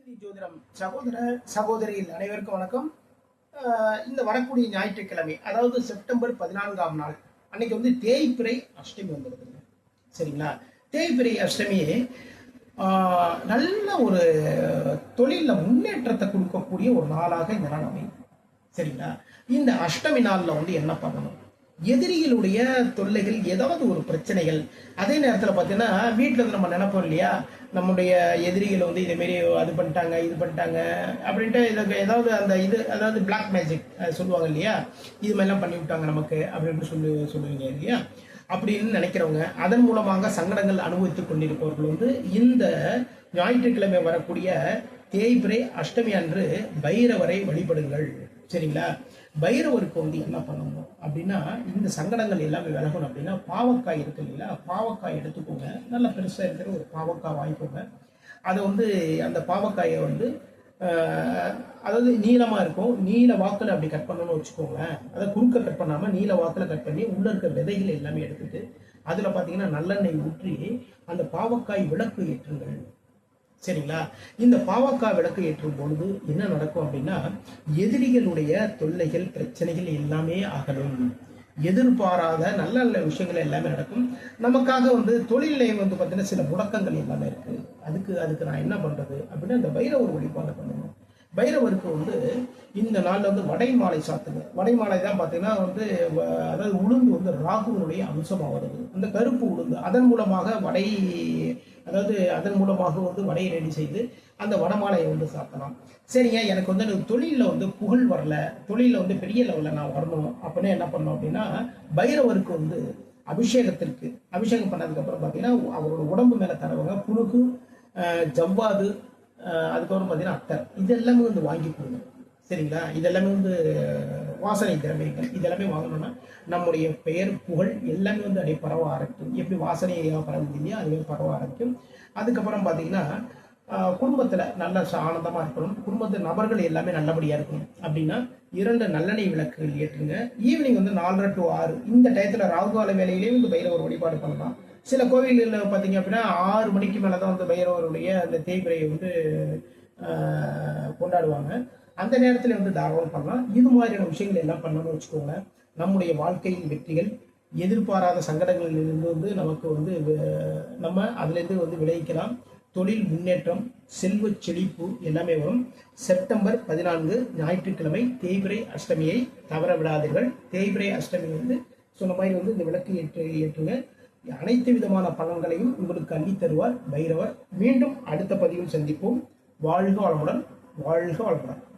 உதயநிதி ஜோதிடம் சகோதர சகோதரியில் அனைவருக்கும் வணக்கம். இந்த வரக்கூடிய ஞாயிற்றுக்கிழமை அதாவது செப்டம்பர் பதினான்காம் நாள் அன்னைக்கு வந்து தேய்பிறை அஷ்டமி வந்துடுதுங்க சரிங்களா? தேய்பிறை அஷ்டமியே நல்ல ஒரு தொழிலில் முன்னேற்றத்தை கொடுக்கக்கூடிய ஒரு நாளாக இந்த நாள் அமையும். சரிங்களா? இந்த அஷ்டமி நாளில் வந்து என்ன பண்ணணும்? எதிரிகளுடைய தொல்லைகள் ஏதாவது ஒரு பிரச்சனைகள் அதே நேரத்தில் பார்த்தீங்கன்னா வீட்டில் வந்து நம்ம நினைப்போம் இல்லையா? நம்முடைய எதிரிகள் வந்து இதேமாரி அது பண்ணிட்டாங்க இது பண்ணிட்டாங்க அப்படின்ட்டு இதுக்கு ஏதாவது அந்த இது அதாவது பிளாக் மேஜிக் சொல்லுவாங்க இல்லையா? இது மாதிரிலாம் பண்ணி விட்டாங்க நமக்கு அப்படின்னு சொல்லி சொல்லுவீங்க இல்லையா? அப்படின்னு நினைக்கிறவங்க அதன் மூலமாக சங்கடங்கள் அனுபவித்துக் கொண்டிருப்பவர்கள் வந்து இந்த ஞாயிற்றுக்கிழமை வரக்கூடிய தேய்பிரை அஷ்டமி அன்று பைரவரை வழிபடுங்கள். சரிங்களா? பைரவருக்கு வந்து என்ன பண்ணணும்? அப்படின்னா இந்த சங்கடங்கள் எல்லாமே விலகணும் அப்படின்னா பாவக்காய் இருக்கு இல்லைங்களா? பாவக்காய் எடுத்துக்கோங்க. நல்ல பெருசாக இருக்கிற ஒரு பாவக்காய் வாங்கிக்கோங்க. அதை வந்து அந்த பாவக்காயை வந்து அதாவது நீளமாக இருக்கும். நீல வாக்கில் அப்படி கட் பண்ணணும்னு வச்சுக்கோங்களேன் அதை குறுக்க கட் பண்ணாமல் நீல வாக்கில் கட் பண்ணி உள்ளே இருக்க விதைகள் எல்லாமே எடுத்துட்டு அதில் பார்த்தீங்கன்னா நல்லெண்ணெய் ஊற்றி அந்த பாவக்காய் விளக்கு ஏற்றுங்கள். சரிங்களா? இந்த பாவக்காய் விளக்கு ஏற்றும் பொழுது என்ன நடக்கும் அப்படின்னா எதிரிகளுடைய தொல்லைகள் பிரச்சனைகள் எல்லாமே அகலும். எதிர்பாராத நல்ல நல்ல விஷயங்கள் எல்லாமே நடக்கும். நமக்காக வந்து தொழிலில் வந்து பார்த்தீங்கன்னா சில முடக்கங்கள் எல்லாமே இருக்கு. அதுக்கு அதுக்கு நான் என்ன பண்றது அப்படின்னா இந்த பைரவர் வழிபாடு பண்ணணும். பைரவருக்கு வந்து இந்த நாளில் வந்து வடை மாலை சாத்துங்க. வடை மாலை தான் பார்த்தீங்கன்னா வந்து அதாவது உளுந்து வந்து ராகுனுடைய அம்சமாக வருது. அந்த கருப்பு உளுந்து அதன் மூலமாக வடை அதாவது அதன் மூலமாக வந்து வடையை ரெடி செய்து அந்த வடமாலையை வந்து சாப்பிடலாம். சரிங்க எனக்கு வந்து எனக்கு தொழிலில் வந்து புகழ் வரல. தொழிலில் வந்து பெரிய லெவலில் நான் வரணும். அப்படின்னு என்ன பண்ணோம் அப்படின்னா பைரவருக்கு வந்து அபிஷேகத்திற்கு அபிஷேகம் பண்ணதுக்கப்புறம் பார்த்தீங்கன்னா அவரோட உடம்பு மேலே தரவங்க புழுக்கு ஜவ்வாது அதுக்கப்புறம் பார்த்தீங்கன்னா அத்தர். இதெல்லாமே வந்து வாங்கி கொடுங்க. சரிங்களா? இதெல்லாமே வந்து வாசனை திரவியங்கள் இதெல்லாமே வாங்கணும்னா நம்முடைய பெயர் புகழ் எல்லாமே வந்து அப்படியே பரவ ஆரம்பிக்கும். எப்படி வாசனையாக பரவுது இல்லையா அதுவே பரவ ஆரம்பிக்கும். அதுக்கப்புறம் பார்த்தீங்கன்னா குடும்பத்தில் நல்ல ஆனந்தமாக இருக்கணும். குடும்பத்து நபர்கள் எல்லாமே நல்லபடியாக இருக்கணும். அப்படின்னா இரண்டு நல்லெண்ணெய் விளக்குகள் ஏற்றுங்க. ஈவினிங் வந்து நாலரை டு ஆறு. இந்த டயத்தில் ராகுகால வேலையிலேயே வந்து பைரவர் வழிபாடு பண்ணலாம். சில கோவில்களில் பார்த்தீங்க அப்படின்னா ஆறு மணிக்கு மேலே தான் வந்து பைரவருடைய அந்த தேய்பிரையை வந்து கொண்டாடுவாங்க. அந்த நேரத்தில் வந்து தாராளம் பண்ணலாம். இது மாதிரியான விஷயங்கள் எல்லாம் பண்ணணும்னு வச்சுக்கோங்களேன். நம்முடைய வாழ்க்கையின் வெற்றிகள் எதிர்பாராத சங்கடங்களிலிருந்து வந்து நமக்கு வந்து நம்ம அதுலேருந்து வந்து விளைவிக்கலாம். தொழில் முன்னேற்றம் செல்வ செழிப்பு எல்லாமே வரும். செப்டம்பர் பதினான்கு ஞாயிற்றுக்கிழமை தேய்பிரை அஷ்டமியை தவற விடாதீர்கள். தேய்பிரை அஷ்டமி வந்து சொன்ன மாதிரி வந்து இந்த விளக்கு ஏற்று ஏற்றுங்க. அனைத்து விதமான பலன்களையும் உங்களுக்கு அள்ளித் தருவார் பைரவர். மீண்டும் அடுத்த பதிவில் சந்திப்போம். வாழ்க வளமுடன் வாழ்க வளமுடன்.